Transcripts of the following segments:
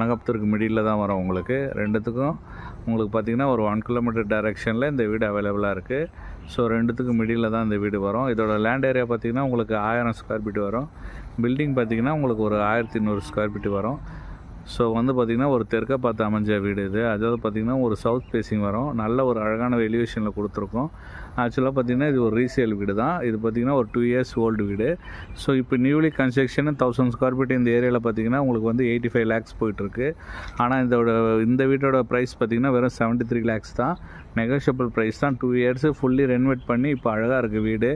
கனகபுத்தூருக்கு மிடியில் தான் வரும் உங்களுக்கு. ரெண்டுத்துக்கும் உங்களுக்கு பார்த்தீங்கன்னா ஒரு ஒன் கிலோமீட்டர் டைரெக்ஷனில் இந்த வீடு அவைலபிளாக இருக்குது ஸோ ரெண்டுத்துக்கும் மிடியில் தான் இந்த வீடு வரும். இதோட லேண்ட் ஏரியா பார்த்தீங்கன்னா உங்களுக்கு ஆயிரம் ஸ்கொயர் ஃபீட் வரும். பில்டிங் பார்த்தீங்கன்னா உங்களுக்கு ஒரு ஆயிரத்தி நூறு ஸ்கொயர் ஃபீட் வரும். ஸோ வந்து பார்த்திங்கன்னா ஒரு தெற்க பார்த்து அமைஞ்ச வீடு இது. அதாவது பார்த்திங்கன்னா ஒரு சவுத் ஃபேஸிங் வரும். நல்ல ஒரு அழகான எலிவேஷனில் கொடுத்துருக்கோம். ஆக்சுவலாக பார்த்திங்கன்னா இது ஒரு ரீசேல் வீடு தான் இது பார்த்திங்கன்னா ஒரு டூ இயர்ஸ் ஓல்டு வீடு. ஸோ இப்போ newly construction thousand square feet இந்த ஏரியாவில் பார்த்திங்கன்னா உங்களுக்கு வந்து எயிட்டி ஃபைவ் லேக்ஸ் போயிட்டுருக்கு. ஆனால் இதோட இந்த வீட்டோட ப்ரைஸ் பார்த்திங்கன்னா வெறும் செவன்ட்டி த்ரீ லேக்ஸ் தான். நெகோஷியபிள் ப்ரைஸ் தான். டூ இயர்ஸு ஃபுல்லி ரெனோவேட் பண்ணி இப்போ அழகாக இருக்குது வீடு.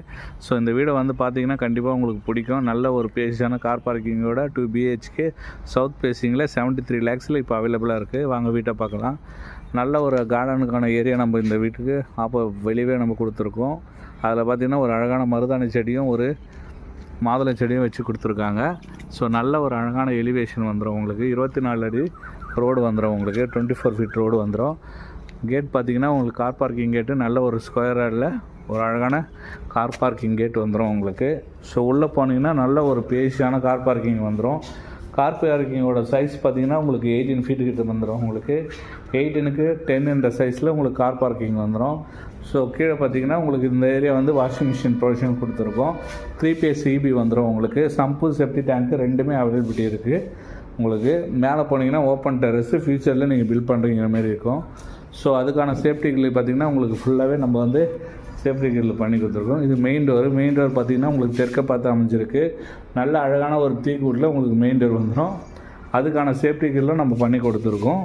ஸோ இந்த வீடை வந்து பார்த்திங்கன்னா கண்டிப்பாக உங்களுக்கு பிடிக்கும். நல்ல ஒரு பேசியான கார் பார்க்கிங்கோட டூ பிஹெச்கே சவுத் ஃபேஸிங்கில் செவன்ட்டி த்ரீ லேக்ஸில் இப்போ அவைலபிளாக இருக்குது வாங்க வீட்டை பார்க்கலாம். நல்ல ஒரு கார்டனுக்கான ஏரியா நம்ம இந்த வீட்டுக்கு அப்போ வெளியவே நம்ம கொடுத்துருக்கோம். அதில் பார்த்திங்கன்னா ஒரு அழகான மருதாணி செடியும் ஒரு மாதுளை செடியும் வச்சு கொடுத்துருக்காங்க. ஸோ நல்ல ஒரு அழகான எலிவேஷன் வந்துடும் உங்களுக்கு. இருபத்தி நாலு அடி ரோடு வந்துடும் உங்களுக்கு. டுவெண்ட்டி ஃபோர் ஃபீட் ரோடு வந்துடும் கேட் பார்த்தீங்கன்னா உங்களுக்கு கார் பார்க்கிங் கேட்டு நல்ல ஒரு ஸ்கொயர் யார்டில் ஒரு அழகான கார் பார்க்கிங் கேட் வந்துடும் உங்களுக்கு. ஸோ உள்ளே போனீங்கன்னா நல்ல ஒரு பேசியான கார் பார்க்கிங் வந்துடும் கார் பார்க்கிங்கோட சைஸ் பார்த்தீங்கன்னா உங்களுக்கு எயிட்டீன் ஃபீட்டு கிட்ட வந்துடும் உங்களுக்கு எயிட்டீனுக்கு டென் என்ற சைஸில் உங்களுக்கு கார் பார்க்கிங் வந்துடும் ஸோ கீழே பார்த்தீங்கன்னா உங்களுக்கு இந்த ஏரியா வந்து வாஷிங் மிஷின் ப்ரொவிஷன் கொடுத்துருக்கோம். த்ரீ பேஸ் இபி வந்துடும் உங்களுக்கு. சம்பு செப்டி டேங்க்கு ரெண்டுமே அவைலபிலிட்டி இருக்குது உங்களுக்கு மேலே போனீங்கன்னா ஓப்பன் டெரஸு ஃப்யூச்சரில் நீங்கள் பில்ட் பண்ணுறீங்கிற மாதிரி இருக்கும். ஸோ அதுக்கான சேஃப்டிகள் பார்த்திங்கன்னா பார்த்தீங்கன்னா உங்களுக்கு ஃபுல்லாகவே நம்ம வந்து சேஃப்டி கில் பண்ணி கொடுத்துருக்கோம். இது மெயின் டோர் மெயின் டோர் பார்த்தீங்கன்னா உங்களுக்கு தெற்க பார்த்து அமைஞ்சிருக்கு. நல்ல அழகான ஒரு தீக்கூட்டில் உங்களுக்கு மெயின் டோர் வந்துடும் அதுக்கான சேஃப்டி கில்லும் நம்ம பண்ணி கொடுத்துருக்கோம்.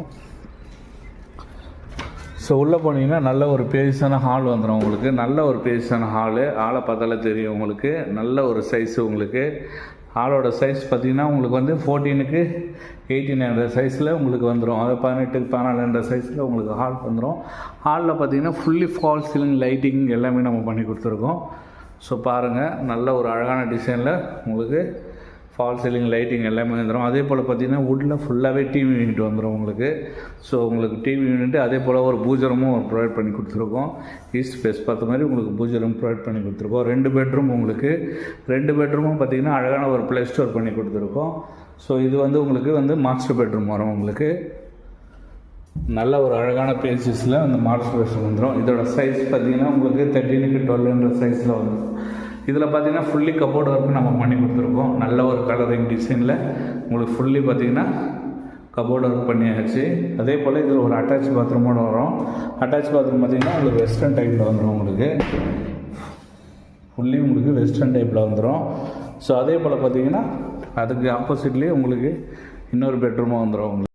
ஸோ உள்ளே போனீங்கன்னா நல்ல ஒரு பேஸான ஹால் வந்துடும் உங்களுக்கு. நல்ல ஒரு பேஸான ஹாலு ஆளை பார்த்தாலே தெரியும் உங்களுக்கு. நல்ல ஒரு சைஸு உங்களுக்கு. ஹாலோட சைஸ் பார்த்தீங்கன்னா உங்களுக்கு வந்து ஃபோர்டீனுக்கு எயிட்டீன் என்ற சைஸில் உங்களுக்கு வந்துடும் அது பதினெட்டுக்கு பதினாலு என்ற சைஸில் உங்களுக்கு ஹால் வந்துடும் ஹாலில் பார்த்தீங்கன்னா ஃபுல்லி ஃபால் சீலிங் லைட்டிங் எல்லாமே நம்ம பண்ணி கொடுத்துருக்கோம். ஸோ பாருங்கள் நல்ல ஒரு அழகான டிசைனில் உங்களுக்கு ஃபால் சீலிங் லைட்டிங் எல்லாமே வந்துடும் அதே போல் பார்த்தீங்கன்னா உட்டில் ஃபுல்லாகவே டிவி யூனிட் வந்துடும் உங்களுக்கு. ஸோ உங்களுக்கு டிவி யூனிட் அதே போல் ஒரு பூஜரமும் ப்ரொவைட் பண்ணி கொடுத்துருக்கோம். ஈஸ்ட் ஃபேஸ் பார்த்த மாதிரி உங்களுக்கு பூஜரம் ப்ரொவைட் பண்ணி கொடுத்துருக்கோம். ரெண்டு பெட்ரூம் உங்களுக்கு. ரெண்டு பெட்ரூமும் பார்த்தீங்கன்னா அழகான ஒரு ப்ளே ஸ்டோர் பண்ணி கொடுத்துருக்கோம். ஸோ இது வந்து உங்களுக்கு வந்து மாஸ்டர் பெட்ரூம் வரும் உங்களுக்கு. நல்ல ஒரு அழகான பேசஸில் அந்த மாஸ்டர் பெட்ரூம் வந்துடும் இதோட சைஸ் பார்த்தீங்கன்னா உங்களுக்கு தேர்ட்டீனுக்கு டுவெல்ன்ற சைஸில் வந்துடும் இதில் பார்த்தீங்கன்னா ஃபுல்லி கபோர்டு ஒர்க்கு நம்ம பண்ணி கொடுத்துருக்கோம். நல்ல ஒரு கலரிங் டிசைனில் உங்களுக்கு ஃபுல்லி பார்த்தீங்கன்னா கபோர்டு ஒர்க் பண்ணியாச்சு. அதே போல் இதில் ஒரு அட்டாச் பாத்ரூமோடு வரும். அட்டாச் பாத்ரூம் பார்த்தீங்கன்னா உங்களுக்கு வெஸ்டர்ன் டைப்பில் வந்துடும் உங்களுக்கு. ஃபுல்லி உங்களுக்கு வெஸ்டர்ன் டைப்பில் வந்துடும் ஸோ அதே போல் பார்த்தீங்கன்னா அதுக்கு ஆப்போசிட்லேயே உங்களுக்கு இன்னொரு பெட்ரூமாக வந்துடும் உங்களுக்கு.